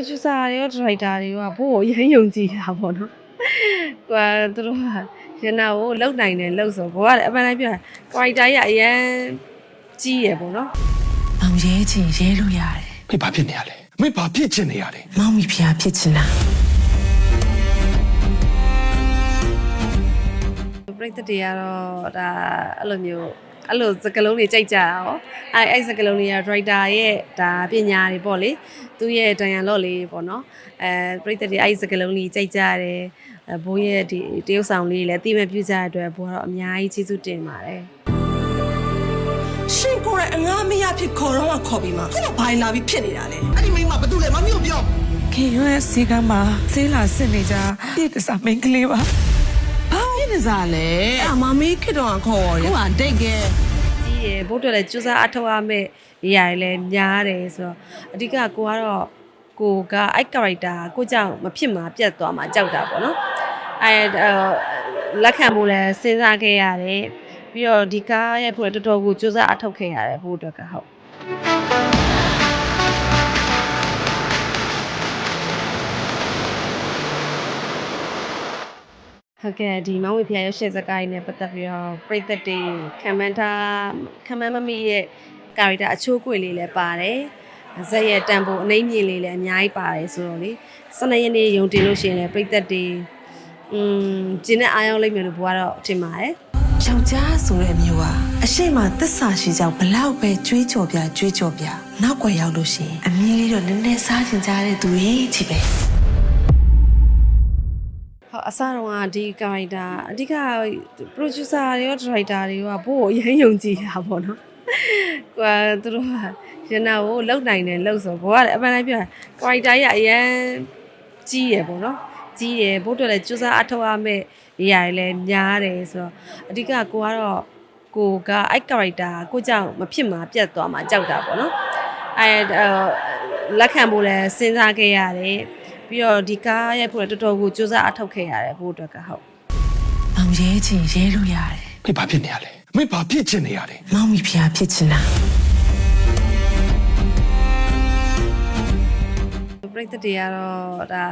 producer တွေရော director တွေရောဘို့ကိုအရင်ယုံကြည်တာပေါ့နော်။ကွာသူတို့ကရနာကိုလုံနိုင်တယ်လုံဆိုဘို့ကလည်းအမှန်တမ်းပြောတာ character ကြီးကအရင်ကြီးရယ်ပေါ့နော်မောင်ရဲချင်ရဲလို့ရတယ်မေဘာဖြစ်နေရလဲမေဘာဖြစ်ချင်နေရလဲမောင်မိဖုရားဖြစ်ချင်တာပရိသတ်တွေကတော့ဒါအဲ့လိုမျိုး အဲ့လိုစကလုံးတွေကြိုက်ကြတာရောအဲ့အဲ့စကလုံးတွေက writer ရဲ့ဒါပညာတွေပေါ့လေသူ့ရဲ့တန်ရန်လော့လေးပေါ့နော်အဲပရိသတ်တွေအဲ့စကလုံးလေးကြိုက်ကြတယ်အဲဘိုးရဲ့ဒီတရုပ်ဆောင်လေးလည်းအတိမပြကြတဲ့အတွက်ဘိုးကတော့အများကြီးကျေးဇူးတင်ပါတယ်ရှင်ကိုယ်တိုင်အငားမရဖြစ်ခေါ်တော့ခေါ်ပြီးမှခုနဘိုင်လာပြီးဖြစ်နေတာလေအဲ့ဒီမိန်းမဘာတူလဲမမျိုးပြောခင်ရွယ်စီကမ်းမှာဆေးလာစစ်နေကြပြည့်တစားမင်းကလေးပါ ဘာဖြစ်နေစားလဲအမမေးခစ်တော့ခေါ်ရဟိုကဒိတ်ကဲကြီးရယ်ဘိုးတို့လည်းစူးစမ်းအထောက်အမဲ့နေရာတွေလည်းများတယ်ဆိုတော့အဓိကကိုကတော့ကိုကအဲ့ character ကိုကြောင့်မဖြစ်မှာပြတ်သွားမှာကြောက်တာပေါ့နော်အဲလက်ခံဖို့လည်းစဉ်းစားခဲ့ရတယ်ပြီးတော့ဒီကားရဲ့ဖို့တော်တော်ကိုစူးစမ်းအထောက်ခဲ့ရတယ်ဘိုးတို့ကဟုတ် ဟုတ်ကဲ့ဒီမောင်ဝေဖျားရုပ်ရှင်စကားကြီးနဲ့ပတ်သက်ပြီးတော့ပရိသတ်တွေခံမှန်းထားခံမှန်းမမိရဲ့ကာရီတာအချိုးကွေလေးလည်းပါတယ်ဇက်ရဲ့တန်ဖိုးအနှိမ့်မြင့်လေးလည်းအများကြီးပါတယ်ဆိုတော့လေစနေရက်နေ့ယုံတင်လို့ရှိရင်လည်းပရိသတ်တွေอืมကျင်းနဲ့အားရောက်လိမ့်မယ်လို့ဘိုးကတော့ထင်ပါတယ်ယောက်ျားဆိုတဲ့မျိုးဟာအရှိမသစ္စာရှိကြောင်ဘလောက်ပဲကြွေးကြော်ပြကြွေးကြော်ပြနောက်ွယ်ရောက်လို့ရှိရင်အမီးလေးတော့နည်းနည်းစားချင်ကြတဲ့သူရဲ့ချစ်ပဲဟုတ် အစတော့ကဒီကာရီတာအဓိက producer တွေရော director တွေရောဘို့ကိုအရင်ယုံကြည်တာပေါ့နော်ကွာသူတို့ကရနာကိုလုံနိုင်တယ်လုံဆိုဘိုးကလည်းအမှန်တမ်းပြောတာ character ကြီးကအရင်ကြီးရယ်ပေါ့နော်ကြီးရယ်ဘို့တို့လည်းစူးစမ်းအထောက်အမဲ့နေရာတွေလည်းများတယ်ဆိုတော့အဓိကကိုကတော့ကိုကအဲ့ character ကိုကြောင့်မဖြစ်မှာပြတ်သွားမှာကြောက်တာပေါ့နော်အဲလက်ခံဖို့လည်းစဉ်းစားခဲ့ရတယ် ပြီးတော့ဒီကားရဲ့ဖို့လည်းတော်တော်ကိုစူးစမ်းအထောက်ခဲ့ရတယ်ဘို့အတွက်ကဟုတ်မောင်ရဲချင်ရဲလို့ရတယ်မေဘာဖြစ်နေရလဲမေဘာဖြစ်ချင်နေရလဲမောင်မိဖုရားဖြစ်ချင်တာပရိသတ်တွေကတော့ဒါ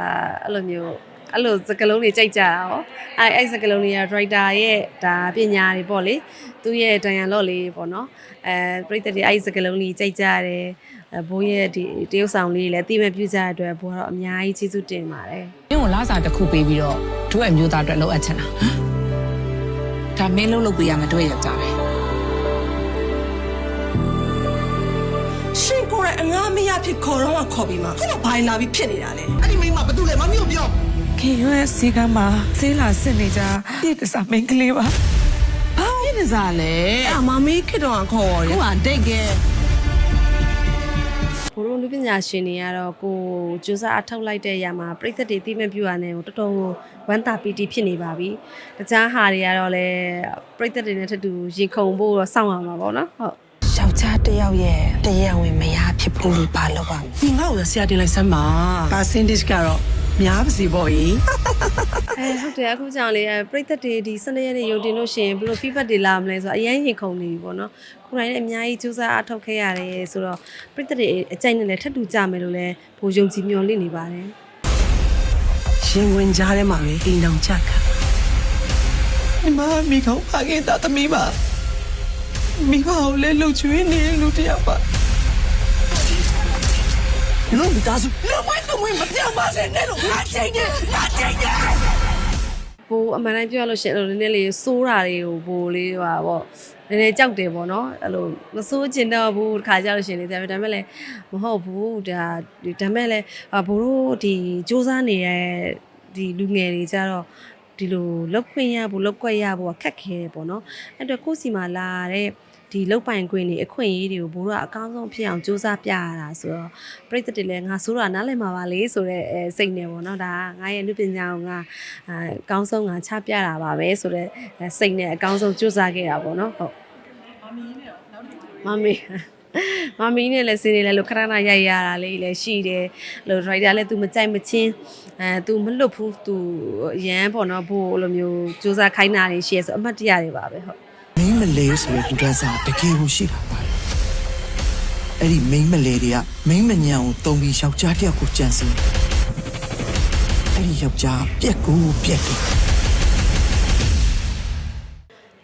အဲ့လိုမျိုးအဲ့လိုစကလုံးတွေကြိုက်ကြတာရောအဲ့အဲ့စကလုံးတွေက writer ရဲ့ဒါပညာတွေပေါ့လေသူ့ရဲ့တန်ရန်လော့လေးပေါ့နော်အဲပရိသတ်တွေအဲ့စကလုံးလေးကြိုက်ကြတယ်အဲ ဘိုးရဲ့ဒီတရုပ်ဆောင်လေးလည်းအတိမပြကြတဲ့အတွက်ဘိုးကတော့အများကြီးကျေးဇူးတင်ပါတယ်မင်းကိုလာစာတစ်ခုပေးပြီးတော့တို့ရဲ့မျိုးသားအတွက်လောက်အပ်ချင်တာဒါမင်းလုံးလုပ်ပေးရမယ်တို့ရဲ့ယောက်ျားပဲရှင်ကိုယ်တိုင်အငားမရဖြစ်ခေါ်တော့ခေါ်ပြီးမှခုနဘိုင်လာပြီးဖြစ်နေတာလေအဲ့ဒီမိန်းမဘာတူလဲမမျိုးပြောခင်ရွယ်စီကမ်းမှာဆေးလာစစ်နေကြပြည့်တစားမင်းကလေးပါဘာဖြစ်နေစားလဲအမမေးခစ်တော့ခေါ်ရဟိုကဒိတ်ကဲ ဘိုးတို့လူပညာရှင်တွေကတော့ကိုစူးစမ်းအထောက်လိုက်တဲ့နေရာမှာပရိသတ်တွေသိမဲ့ပြူရနေကိုတော်တော်ကိုဝမ်းသာပီတိဖြစ်နေပါပြီတခြားဟာတွေကတော့လည်းပရိသတ်တွေနဲ့ထပ်တူရေခုန်ဖို့တော့စောင့်ရမှာပေါ့နော်ဟုတ်ယောက်ျားတစ်ယောက်ရဲ့တရားဝင်မရဖြစ်ဖို့လို့ပါလို့ပါဒီငါ့ကိုဆရာတင်လိုက်စမ်းပါပါစင်ဒစ်ကတော့ များပါစီပေါ့ကြီးအဲဟုတ်တယ်အခုကြောင့်လေအဲပရိသတ်တွေဒီစနေရက်နေ့ရုံတင်လို့ရှိရင်ဘယ်လို feedback တွေလာမလဲဆိုတော့အရင်ရင်ခုန်နေပြီပေါ့နော်ကိုယ်တိုင်လည်းအများကြီးစူးစမ်းအထောက်ခဲ့ရတယ်ဆိုတော့ပရိသတ်တွေအကြိုက်နဲ့လည်းထပ်တူကြမယ်လို့လည်းဘိုးယုံကြည်မျှော်လင့်နေပါတယ်ရှင်ဝင်ကြားထဲမှာပဲအိမ်တော်ချက်ခါဒီမမိကောင်းပါခဲ့တာသမီးပါမိဘကိုလည်းလှုပ်ချွေးနေလူတစ်ယောက်ပါ လုံးမိသားစုလုံးဝတော့မပြောင်းပါစေနဲ့လို့ငါချိန်နေငါချိန်နေဘိုးအမှန်တမ်းပြောရလို့ရှိရင်အဲ့လိုနည်းနည်းလေးစိုးတာတွေကိုဘိုးလေးဟိုပါပေါ့နည်းနည်းကြောက်တယ်ပေါ့နော်အဲ့လိုမစိုးချင်တော့ဘူးတစ်ခါကြောက်လို့ရှိရင်လေဒါပေမဲ့လည်းမဟုတ်ဘူးဒါဒီဒါပေမဲ့လည်းအာဘိုးတို့ဒီစူးစမ်းနေတဲ့ဒီလူငယ်တွေကြတော့ဒီလိုလောက်ခွင့်ရဖို့လောက်ကွက်ရဖို့ကခက်ခဲတယ်ပေါ့နော်အဲ့တော့ကိုယ့်စီမှာလာတဲ့ ဒီလောက်ပိုင်ခွင့်တွေအခွင့်အရေးတွေကိုဘိုးတို့ကအကောင်းဆုံးဖြစ်အောင်စူးစမ်းပြရတာဆိုတော့ပြိတ္တတွေလည်းငါစိုးတာနားလည်မှာပါလေဆိုတော့အဲစိတ်နဲ့ပေါ့နော်ဒါကငါရဲ့အနုပညာကိုငါအဲအကောင်းဆုံးငါချပြတာပါပဲဆိုတော့စိတ်နဲ့အကောင်းဆုံးစူးစမ်းခဲ့တာပေါ့နော်ဟုတ်မမီမမီနဲ့လည်းစင်းနေလဲလို့ခရနာရိုက်ရတာလေးလည်းရှိတယ်လို့ writer လည်း तू မကြိုက်မချင်းအဲ तू မလွတ်ဘူး तू ရမ်းပေါ့နော်ဘို့လိုမျိုးစူးစမ်းခိုင်းတာတွေရှိရဆိုအမှတ်တရတွေပါပဲဟုတ် မင်းမလေးဆိုတဲ့လူသားစားတကယ်ကိုရှိတာပါအဲ့ဒီမိန်းမလေတွေကမိန်းမညံကိုတုံပြီးယောက်ျားတစ်ယောက်ကိုကြံစည်အဲ့ဒီယောက်ျားပြက်ကိုပြက်တယ်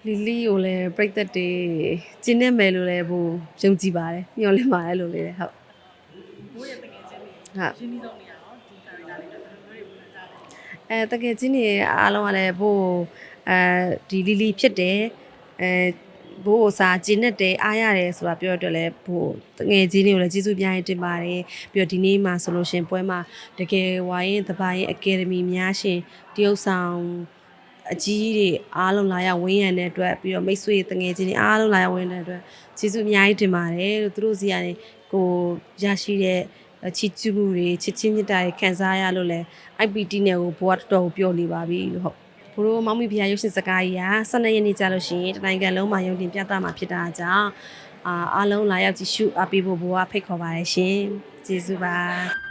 လီလီကိုလည်းပြိသက်တွေကျင်းနေမယ်လို့လည်းဘူယုံကြည်ပါတယ်ညှော်လင့်ပါတယ်လို့လည်းဟုတ်ဘိုးရဲ့တကယ်ချင်းတွေဟုတ်ရှင်းပြီးဆုံးနေရတော့ဒီ character လေးတော့ဘယ်လိုမျိုးဝင်ကြလဲအဲတကယ်ချင်းတွေအားလုံးကလည်းဘူအဲဒီလီလီဖြစ်တယ် အဲဘိုးကိုစာကျင်းနဲ့တယ်အားရတယ်ဆိုတာပြောရတော့လဲဘိုးတငယ်ချင်းတွေကိုလည်းကျေးဇူးပြရင်တင်ပါတယ်ပြီးတော့ဒီနေ့မှာဆိုလို့ရှင်ပွဲမှာတကယ်ဝိုင်းရင်တပိုင်အကယ်ဒမီများရှင်တရုတ်ဆောင်အကြီးတွေအားလုံးလာရောက်ဝင်းရံတဲ့အတွက်ပြီးတော့မိတ်ဆွေတငယ်ချင်းတွေအားလုံးလာရောက်ဝင်းတဲ့အတွက်ကျေးဇူးအများကြီးတင်ပါတယ်လို့သူတို့စီကနေကိုရရှိတဲ့ချစ်ချူမှုတွေချစ်ချင်းမြတ်တာတွေခံစားရလို့လဲ IPT နဲ့ကိုဘွားတော်တော်ပြောနေပါပြီလို့ဟုတ် ဘိုးတို့မောင်မိဖုရားရုပ်ရှင်စကားကြီးက12ရက်နေ့ကြာလို့ရှိရင်တနိုင်ငံလုံးမှာရုံတင်ပြသမှာဖြစ်တာကြောင့်အာအားလုံးလာရောက်ကြည့်ရှုအားပေးဖို့ဘိုးကဖိတ်ခေါ်ပါတယ်ရှင်ကျေးဇူးပါ